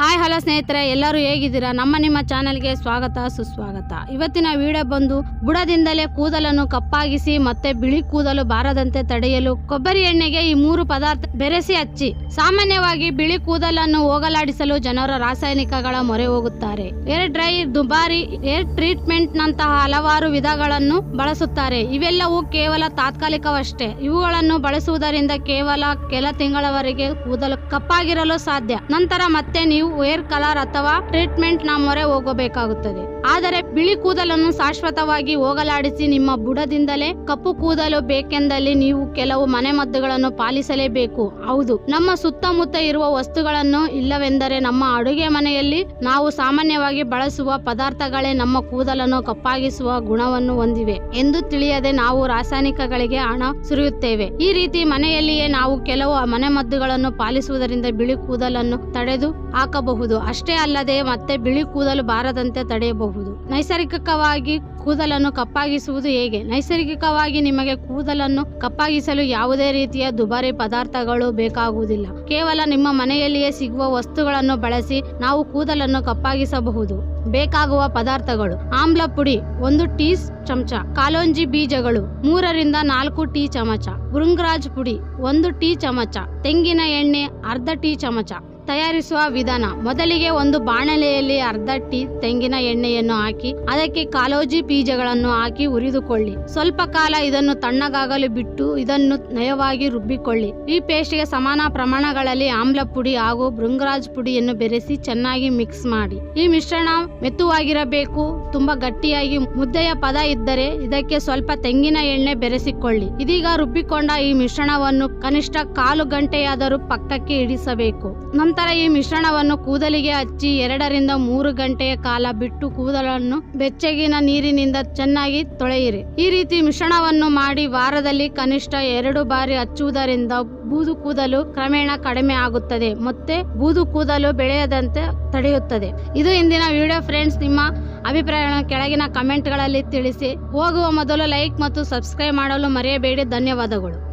Hi, hello ಸ್ನೇಹಿತರೆ, ಎಲ್ಲರೂ ಹೇಗಿದ್ದೀರಾ? ನಮ್ಮ ನಿಮ್ಮ ಚಾನಲ್ಗೆ ಸ್ವಾಗತ, ಸುಸ್ವಾಗತ. ಇವತ್ತಿನ ವಿಡಿಯೋ ಬಂದು ಬುಡದಿಂದಲೇ ಕೂದಲನ್ನು ಕಪ್ಪಾಗಿಸಿ ಮತ್ತೆ ಬಿಳಿ ಕೂದಲು ಬಾರದಂತೆ ತಡೆಯಲು ಕೊಬ್ಬರಿ ಎಣ್ಣೆಗೆ ಈ ಮೂರು ಪದಾರ್ಥ ಬೆರೆಸಿ ಹಚ್ಚಿ ಸಾಮಾನ್ಯವಾಗಿ ಬಿಳಿ ಕೂದಲನ್ನು ಹೋಗಲಾಡಿಸಲು ಜನರ ರಾಸಾಯನಿಕಗಳ ಮೊರೆ ಹೋಗುತ್ತಾರೆ. ಏರ್ ಡ್ರೈ, ದುಬಾರಿ ಏರ್ ಟ್ರೀಟ್ಮೆಂಟ್ ನಂತಹ ಹಲವಾರು ವಿಧಗಳನ್ನು ಬಳಸುತ್ತಾರೆ. ಇವೆಲ್ಲವೂ ಕೇವಲ ತಾತ್ಕಾಲಿಕವಷ್ಟೇ. ಇವುಗಳನ್ನು ಬಳಸುವುದರಿಂದ ಕೇವಲ ಕೆಲ ತಿಂಗಳವರೆಗೆ ಕೂದಲು ಕಪ್ಪಾಗಿರಲು ಸಾಧ್ಯ. ನಂತರ ಮತ್ತೆ ನೀವು ಹೇರ್ ಕಲರ್ ಅಥವಾ ಟ್ರೀಟ್ಮೆಂಟ್ನ ಮೊರೆ ಹೋಗಬೇಕಾಗುತ್ತದೆ. ಆದರೆ ಬಿಳಿ ಕೂದಲನ್ನು ಶಾಶ್ವತವಾಗಿ ಹೋಗಲಾಡಿಸಿ ನಿಮ್ಮ ಬುಡದಿಂದಲೇ ಕಪ್ಪು ಕೂದಲು ಬೇಕೆಂದಲ್ಲಿ ನೀವು ಕೆಲವು ಮನೆಮದ್ದುಗಳನ್ನು ಪಾಲಿಸಲೇಬೇಕು. ಹೌದು, ನಮ್ಮ ಸುತ್ತಮುತ್ತ ಇರುವ ವಸ್ತುಗಳನ್ನು ಇಲ್ಲವೆಂದರೆ ನಮ್ಮ ಅಡುಗೆ ಮನೆಯಲ್ಲಿ ನಾವು ಸಾಮಾನ್ಯವಾಗಿ ಬಳಸುವ ಪದಾರ್ಥಗಳೇ ನಮ್ಮ ಕೂದಲನ್ನು ಕಪ್ಪಾಗಿಸುವ ಗುಣವನ್ನು ಹೊಂದಿವೆ ಎಂದು ತಿಳಿಯದೆ ನಾವು ರಾಸಾಯನಿಕಗಳಿಗೆ ಹಣ ಸುರಿಯುತ್ತೇವೆ. ಈ ರೀತಿ ಮನೆಯಲ್ಲಿಯೇ ನಾವು ಕೆಲವು ಮನೆಮದ್ದುಗಳನ್ನು ಪಾಲಿಸುವುದರಿಂದ ಬಿಳಿ ಕೂದಲನ್ನು ತಡೆದು ಹಾಕಬಹುದು. ಅಷ್ಟೇ ಅಲ್ಲದೆ ಮತ್ತೆ ಬಿಳಿ ಕೂದಲು ಬಾರದಂತೆ ತಡೆಯಬಹುದು. ನೈಸರ್ಗಿಕವಾಗಿ ಕೂದಲನ್ನು ಕಪ್ಪಾಗಿಸುವುದು ಹೇಗೆ? ನೈಸರ್ಗಿಕವಾಗಿ ನಿಮಗೆ ಕೂದಲನ್ನು ಕಪ್ಪಾಗಿಸಲು ಯಾವುದೇ ರೀತಿಯ ದುಬಾರಿ ಪದಾರ್ಥಗಳು ಬೇಕಾಗುವುದಿಲ್ಲ. ಕೇವಲ ನಿಮ್ಮ ಮನೆಯಲ್ಲಿಯೇ ಸಿಗುವ ವಸ್ತುಗಳನ್ನು ಬಳಸಿ ನಾವು ಕೂದಲನ್ನು ಕಪ್ಪಾಗಿಸಬಹುದು. ಬೇಕಾಗುವ ಪದಾರ್ಥಗಳು. ಆಮ್ಲ ಪುಡಿ ಒಂದು ಟೀ ಚಮಚ. ಕಾಲೋಂಜಿ ಬೀಜಗಳು ಮೂರರಿಂದ ನಾಲ್ಕು ಟೀ ಚಮಚ. ಭೃಂಗರಾಜ್ ಪುಡಿ ಒಂದು ಟೀ ಚಮಚ. ತೆಂಗಿನ ಎಣ್ಣೆ ಅರ್ಧ ಟೀ ಚಮಚ. ತಯಾರಿಸುವ ವಿಧಾನ. ಮೊದಲಿಗೆ ಒಂದು ಬಾಣಲೆಯಲ್ಲಿ ಅರ್ಧ ಟೀ ತೆಂಗಿನ ಎಣ್ಣೆಯನ್ನು ಹಾಕಿ, ಅದಕ್ಕೆ ಕಾಲೋಜಿ ಬೀಜಗಳನ್ನು ಹಾಕಿ ಹುರಿದುಕೊಳ್ಳಿ. ಸ್ವಲ್ಪ ಕಾಲ ಇದನ್ನು ತಣ್ಣಗಾಗಲು ಬಿಟ್ಟು ಇದನ್ನು ನಯವಾಗಿ ರುಬ್ಬಿಕೊಳ್ಳಿ. ಈ ಪೇಸ್ಟ್ಗೆ ಸಮಾನ ಪ್ರಮಾಣಗಳಲ್ಲಿ ಆಮ್ಲ ಪುಡಿ ಹಾಗೂ ಭೃಂಗರಾಜ್ ಪುಡಿಯನ್ನು ಬೆರೆಸಿ ಚೆನ್ನಾಗಿ ಮಿಕ್ಸ್ ಮಾಡಿ. ಈ ಮಿಶ್ರಣ ಮೆತ್ತುವಾಗಿರಬೇಕು, ತುಂಬಾ ಗಟ್ಟಿಯಾಗಿ. ಮುದ್ದೆಯ ಪದ ಇದ್ದರೆ ಇದಕ್ಕೆ ಸ್ವಲ್ಪ ತೆಂಗಿನ ಎಣ್ಣೆ ಬೆರೆಸಿಕೊಳ್ಳಿ. ಇದೀಗ ರುಬ್ಬಿಕೊಂಡ ಈ ಮಿಶ್ರಣವನ್ನು ಕನಿಷ್ಠ ಕಾಲು ಗಂಟೆಯಾದರೂ ಪಕ್ಕಕ್ಕೆ ಇಡಿಸಬೇಕು ನಂತರ ಈ ಮಿಶ್ರಣವನ್ನು ಕೂದಲಿಗೆ ಹಚ್ಚಿ ಎರಡರಿಂದ ಮೂರು ಗಂಟೆಯ ಕಾಲ ಬಿಟ್ಟು ಕೂದಲನ್ನು ಬೆಚ್ಚಗಿನ ನೀರಿನಿಂದ ಚೆನ್ನಾಗಿ ತೊಳೆಯಿರಿ. ಈ ರೀತಿ ಮಿಶ್ರಣವನ್ನು ಮಾಡಿ ವಾರದಲ್ಲಿ ಕನಿಷ್ಠ ಎರಡು ಬಾರಿ ಹಚ್ಚುವುದರಿಂದ ಬೂದು ಕೂದಲು ಕ್ರಮೇಣ ಕಡಿಮೆ ಆಗುತ್ತದೆ ಮತ್ತೆ ಬೂದು ಕೂದಲು ಬೆಳೆಯದಂತೆ ತಡೆಯುತ್ತದೆ. ಇದು ಇಂದಿನ ವಿಡಿಯೋ ಫ್ರೆಂಡ್ಸ್. ನಿಮ್ಮ ಅಭಿಪ್ರಾಯಗಳನ್ನು ಕೆಳಗಿನ ಕಮೆಂಟ್ಗಳಲ್ಲಿ ತಿಳಿಸಿ. ಹೋಗುವ ಮೊದಲು ಲೈಕ್ ಮತ್ತು ಸಬ್ಸ್ಕ್ರೈಬ್ ಮಾಡಲು ಮರೆಯಬೇಡಿ. ಧನ್ಯವಾದಗಳು.